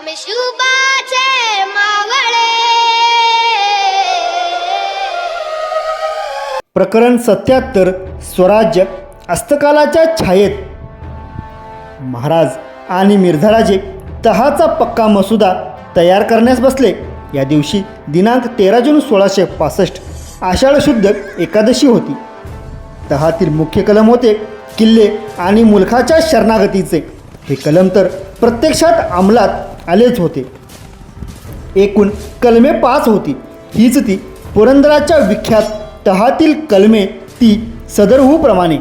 आम्ही मावळे प्रकरण सत्याहत्तर स्वराज्य हस्तकालाच्या छायेत. महाराज आणि मिर्झाराजे तहाचा पक्का मसुदा तयार करण्यास बसले. या दिवशी दिनांक तेरा जून सोळाशे पासष्ट आषाढ शुद्ध एकादशी होती. तहातील मुख्य कलम होते किल्ले आणि मुलखाच्या शरणागतीचे. हे कलम तर प्रत्यक्षात अंमलात आलेच होते. एकूण कलमे पाच होती. हीच ती पुरंदराच्या विख्यात तहातील कलमे ती सदरहूप्रमाणे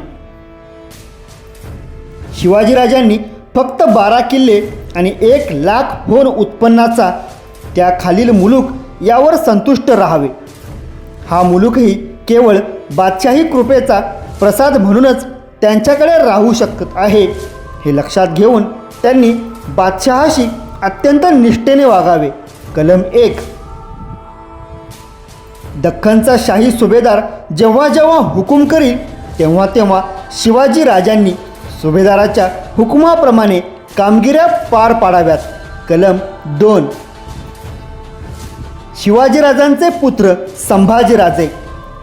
शिवाजीराजांनी फक्त बारा किल्ले आणि एक लाख होन उत्पन्नाचा त्या खालील मुलूक यावर संतुष्ट राहावे. हा मुलूकही केवळ बादशाही कृपेचा प्रसाद म्हणूनच त्यांच्याकडे राहू शकत आहे हे लक्षात घेऊन त्यांनी बादशहाशी अत्यंत निष्ठेने वागावे. कलम एक. दख्खनचा शाही सुभेदार जेव्हा जेव्हा हुकूम करील तेव्हा तेव्हा शिवाजी राजांनी सुभेदाराच्या हुकुमाप्रमाणे कामगिऱ्या पार पाडाव्यात. कलम दोन. शिवाजीराजांचे पुत्र संभाजीराजे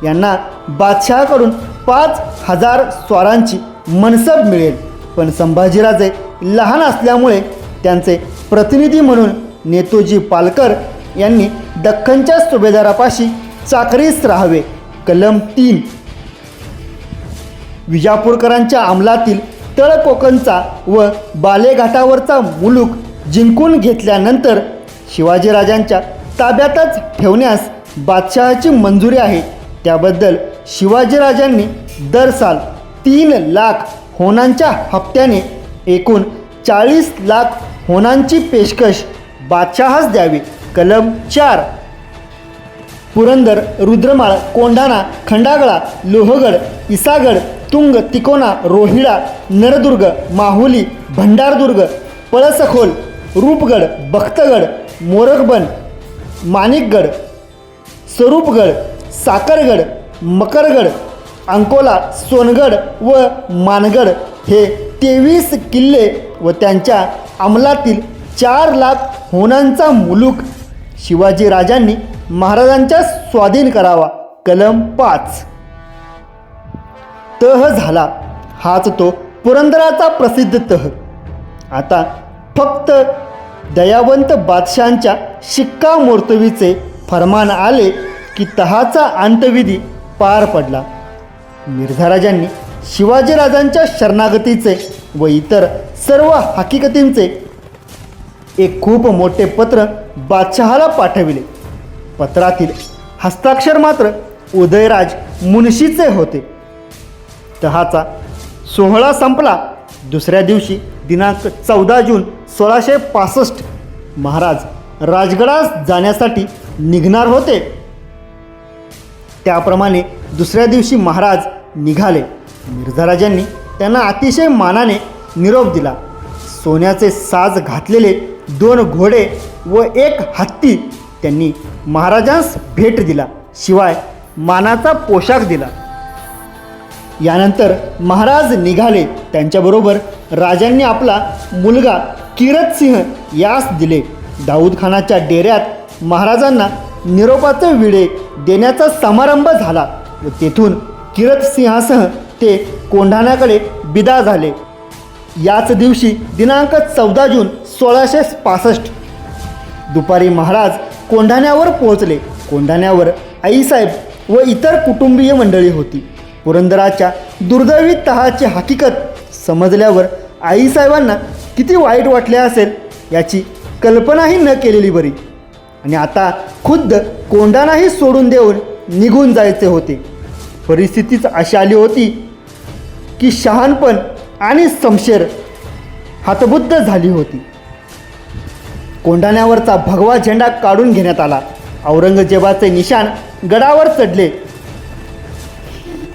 यांना बादशहाकडून पाच हजार स्वारांची मनसब मिळेल. पण संभाजीराजे लहान असल्यामुळे त्यांचे प्रतिनिधी म्हणून नेतोजी पालकर यांनी दख्खनच्या सुभेदारापाशी चाकरीस राहावे. कलम तीन. विजापूरकरांच्या अंमलातील तळकोकणचा व बालेघाटावरचा मुलूक जिंकून घेतल्यानंतर शिवाजीराजांच्या ताब्यातच ठेवण्यास बादशहाची मंजुरी आहे. त्याबद्दल शिवाजीराजांनी दर साल तीन लाख होनांच्या हप्त्याने एकूण चाळीस लाख होनांची पेशकश बादशहास द्यावी. कलम चार. पुरंदर रुद्रमाळ कोंढाणा खंडागळा लोहगड इसागड तुंग तिकोना रोहिळा नरदुर्ग माहुली भंडारदुर्ग पळसखोल रूपगड बख्तगड मोरगबन माणिकगड स्वरूपगड साकरगड मकरगड अंकोला सोनगड व मानगड हे तेवीस किल्ले व त्यांच्या अंमलातील चार लाख होनांचा मुलूक शिवाजीराजांनी महाराजांच्या स्वाधीन करावा. कलम पाच. तह झाला. हाच तो पुरंदराचा प्रसिद्ध तह. आता फक्त दयावंत बादशांच्या शिक्कामोर्तवीचे फरमान आले की तहाचा अंतविधी पार पडला. मिर्झाराजांनी शिवाजीराजांच्या शरणागतीचे व इतर सर्व हकीकतींचे एक खूप मोठे पत्र बादशहाला पाठविले. पत्रातील हस्ताक्षर मात्र उदयराज मुनशीचे होते. तहाचा सोहळा संपला दुसऱ्या दिवशी दिनांक चौदा जून सोळाशे पासष्ट. महाराज राजगडास जाण्यासाठी निघणार होते. त्याप्रमाणे दुसऱ्या दिवशी महाराज निघाले. मिर्झाराजांनी त्यांना अतिशय मानाने निरोप दिला. सोन्याचे साज घातलेले दोन घोडे व एक हत्ती त्यांनी महाराजांस भेट दिला. शिवाय मानाचा पोशाख दिला. यानंतर महाराज निघाले. त्यांच्याबरोबर राजांनी आपला मुलगा किरत सिंह यास दिले. दाऊद खानाच्या डेऱ्यात महाराजांना निरोपाचे विडे देण्याचा समारंभ झाला व तेथून किरतसिंहासह ते कोंढाण्याकडे बिदा झाले. याच दिवशी दिनांक चौदा जून सोळाशे पासष्ट. दुपारी महाराज कोंढाण्यावर पोहोचले. कोंढाण्यावर आईसाहेब व इतर कुटुंबीय मंडळी होती. पुरंदराच्या दुर्दैवी तहाची हकीकत समजल्यावर आईसाहेबांना किती वाईट वाटले असेल याची कल्पनाही न केलेली बरी. आणि आता खुद्द कोंढाणाही सोडून देऊन निघून जायचे होते. परिस्थितीच अशी आली होती की शहाणपण आणि समशेर हतबुद्ध झाली होती. कोंढाण्यावरचा भगवा झेंडा काढून घेण्यात आला. औरंगजेबाचे निशाण गडावर चढले.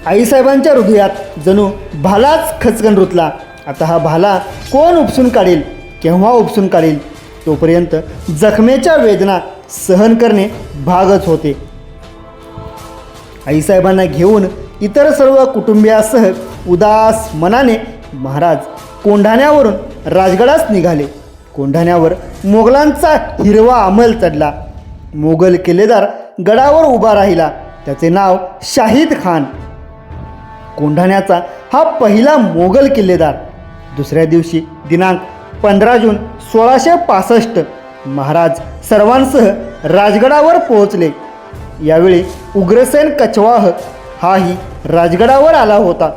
आईसाहेबांच्या हृदयात जणू भालाच खचकन रुतला. आता हा भाला कोण उपसून काढेल? केव्हा उपसून काढेल? तोपर्यंत जखमेच्या वेदना सहन करणे भागच होते. आईसाहेबांना घेऊन इतर सर्व कुटुंबियासह उदास मनाने महाराज कोंढाण्यावरून राजगडास निघाले. कोंढाण्यावर मोगलांचा हिरवा अंमल चढला. मोगल किल्लेदार गडावर उभा राहिला. त्याचे नाव शाहिद खान. कोंढाण्याचा हा पहिला मोगल किल्लेदार. दुसऱ्या दिवशी दिनांक पंधरा जून सोळाशे पासष्ट महाराज सर्वांसह राजगडावर पोहोचले. यावेळी उग्रसेन कचवाह हाही राजगडावर आला होता.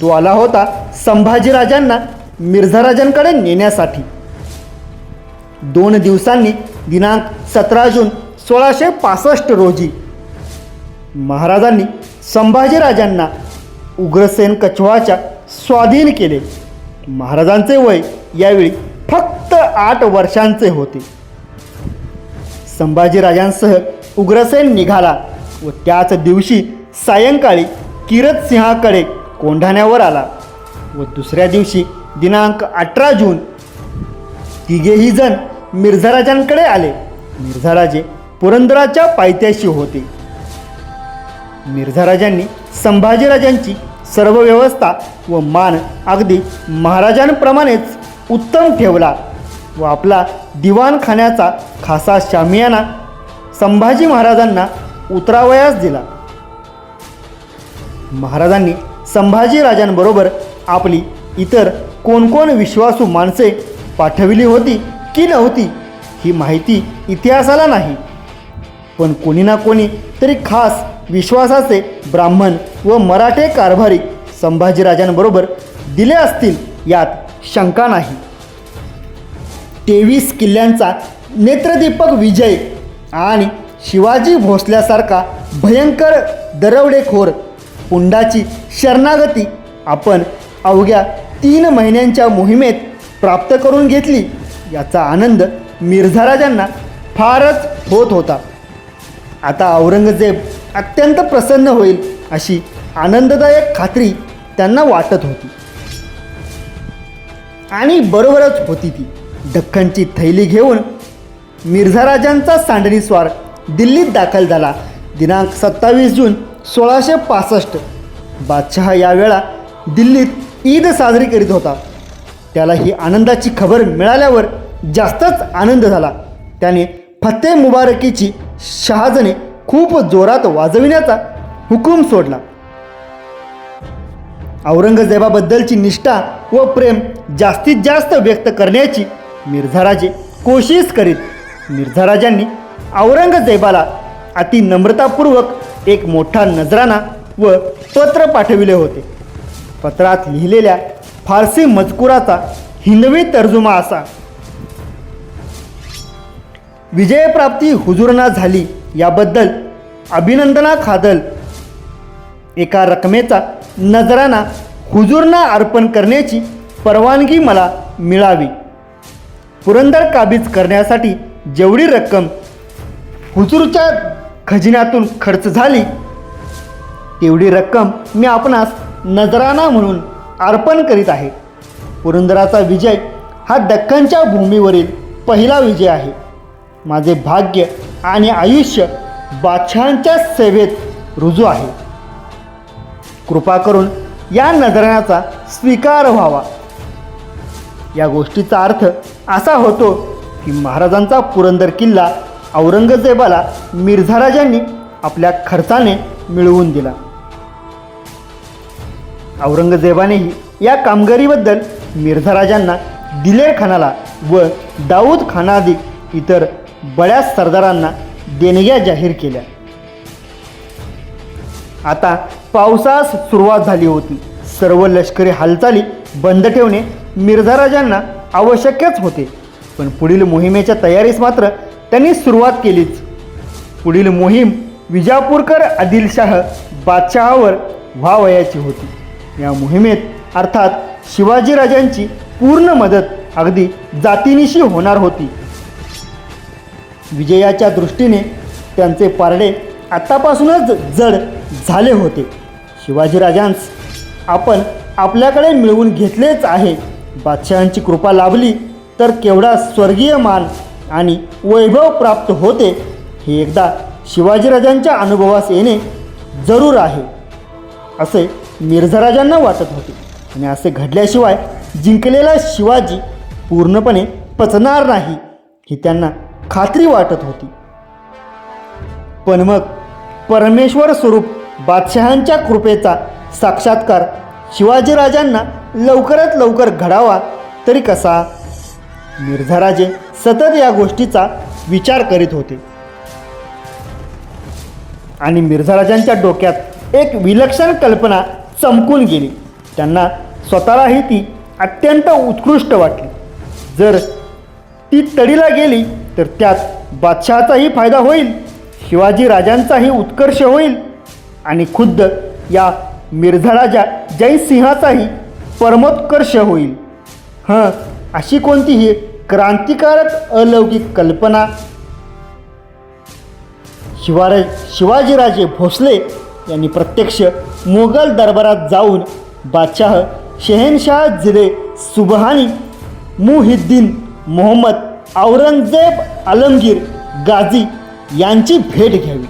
तो आला होता संभाजीराजांना मिर्झाराजांकडे नेण्यासाठी. दोन दिवसांनी दिनांक सतरा जून सोळाशे पासष्ट रोजी महाराजांनी संभाजीराजांना उग्रसेन कछवाच्या स्वाधीन केले. महाराजांचे वय यावेळी फक्त आठ वर्षांचे होते. संभाजीराजांसह उग्रसेन निघाला व त्याच दिवशी सायंकाळी किरत सिंहाकडे कोंढाण्यावर आला व दुसऱ्या दिवशी दिनांक अठरा जून तिघेही जण मिर्झाराजांकडे आले. मिर्झाराजे पुरंदराच्या पायथ्याशी होते. मिर्झाराजांनी संभाजीराजांची सर्व व्यवस्था व मान अगदी महाराजांप्रमाणेच उत्तम ठेवला व आपला दिवाणखान्याचा खासा शामियाना संभाजी महाराजांना उतरावयास दिला. महाराजांनी संभाजीराजांबरोबर आपली इतर कोणकोण विश्वासू माणसे पाठविली होती की नव्हती ही माहिती इतिहासाला नाही. पण कोणी ना कोणी तरी खास विश्वासाचे ब्राह्मण व मराठे कारभारी संभाजीराजांबरोबर दिले असतील यात शंका नाही. तेवीस किल्ल्यांचा नेत्रदीपक विजय आणि शिवाजी भोसल्यासारखा भयंकर दरवडेखोर हुंडाची शरणागती आपण अवघ्या तीन महिन्यांच्या मोहिमेत प्राप्त करून घेतली याचा आनंद मिर्झा राजांना फारच होत होता. आता औरंगजेब अत्यंत प्रसन्न होईल अशी आनंददायक खात्री त्यांना वाटत होती. आणि बरोबरच होती ती. दख्खनची थैली घेऊन मिर्झाराजांचा सांडणी स्वार दिल्लीत दाखल झाला. दिनांक सत्तावीस जून सोळाशे पासष्ट. बादशहा यावेळा दिल्लीत ईद साजरी करीत होता. त्याला ही आनंदाची खबर मिळाल्यावर जास्तच आनंद झाला. त्याने फते मुबारकीची शहाजने खूप जोरात वाजविण्याचा हुकूम सोडला. औरंगजेबाबद्दलची निष्ठा व प्रेम जास्तीत जास्त व्यक्त करण्याची मिर्झाराजे कोशिश करीत. मिर्झाराजांनी औरंगजेबाला अति नम्रतापूर्वक एक मोठा नजराना व पत्र पाठविले होते. पत्रात लिहिलेल्या फारसी मजकुराचा हिंदवी तर्जुमा असा. विजयप्राप्ती हुजूरना झाली याबद्दल अभिनंदना खादल. एका रकमेचा नजराना हुजूरना अर्पण करण्याची परवानगी मला मिळावी. पुरंदर काबीज करण्यासाठी जेवढी रक्कम हुजूरच्या खजिन्यातून खर्च झाली. तेवढी रक्कम मी आपणास नजराणा म्हणून अर्पण करीत आहे. पुरंदराचा विजय हा दख्खनच्या भूमीवरील पहिला विजय आहे. माझे भाग्य आणि आयुष्य बादशहांच्या सेवेत रुजू आहे. कृपा करून या नजराण्याचा स्वीकार व्हावा. या गोष्टीचा अर्थ असा होतो की महाराजांचा पुरंदर किल्ला औरंगजेबाला मिर्झा राजांनी आपल्या खर्चाने मिळवून दिला. औरंगजेबानेही या कामगिरीबद्दल मिर्झाराजांना दिलेर खानाला व दाऊद खानादी इतर बऱ्याच सरदारांना देणग्या जाहीर केल्या. आता पावसास सुरुवात झाली होती. सर्व लष्करी हालचाली बंद ठेवणे मिर्झा राजांना आवश्यकच होते. पण पुढील मोहिमेच्या तयारीस मात्र त्यांनी सुरुवात केलीच. पुढील मोहीम विजापूरकर आदिलशाह बादशहावर व्हावयाची होती. या मोहिमेत अर्थात शिवाजीराजांची पूर्ण मदत अगदी जातीनिशी होणार होती. विजयाच्या दृष्टीने त्यांचे पारडे आत्तापासूनच जड झाले होते. शिवाजीराजांस आपण आपल्याकडे मिळवून घेतलेच आहे. बादशहांची कृपा लाभली तर केवढा स्वर्गीय मान आणि वैभव प्राप्त होते हे एकदा शिवाजीराजांच्या अनुभवास येणे जरूर आहे असे मिर्झाराजांना वाटत होते. आणि असे घडल्याशिवाय जिंकलेला शिवाजी पूर्णपणे पचणार नाही ही त्यांना खात्री वाटत होती. पण मग परमेश्वर स्वरूप बादशहांच्या कृपेचा साक्षात्कार शिवाजीराजांना लवकरात लवकर घडावा तरी कसा? मिर्झाराजे सतत या गोष्टीचा विचार करीत होते. आणि मिर्झाराजांच्या डोक्यात एक विलक्षण कल्पना चमकून गेली. त्यांना स्वतःलाही ती अत्यंत उत्कृष्ट वाटली. जर ती तडीला गेली तर त्यात बादशहाचाही फायदा होईल शिवाजी राजांचाही उत्कर्ष होईल आणि खुद्द या मिर्झाराजा जयसिंहाचाही परमोत्कर्ष होईल. हं अशी कोणतीही क्रांतिकारक अलौकिक कल्पना. शिवाराज शिवाजीराजे भोसले यांनी प्रत्यक्ष मोगल दरबारात जाऊन बादशाह शहेनशाह जिरे सुबहानी मुहिद्दीन मोहम्मद औरंगजेब आलमगीर गाझी यांची भेट घ्यावी.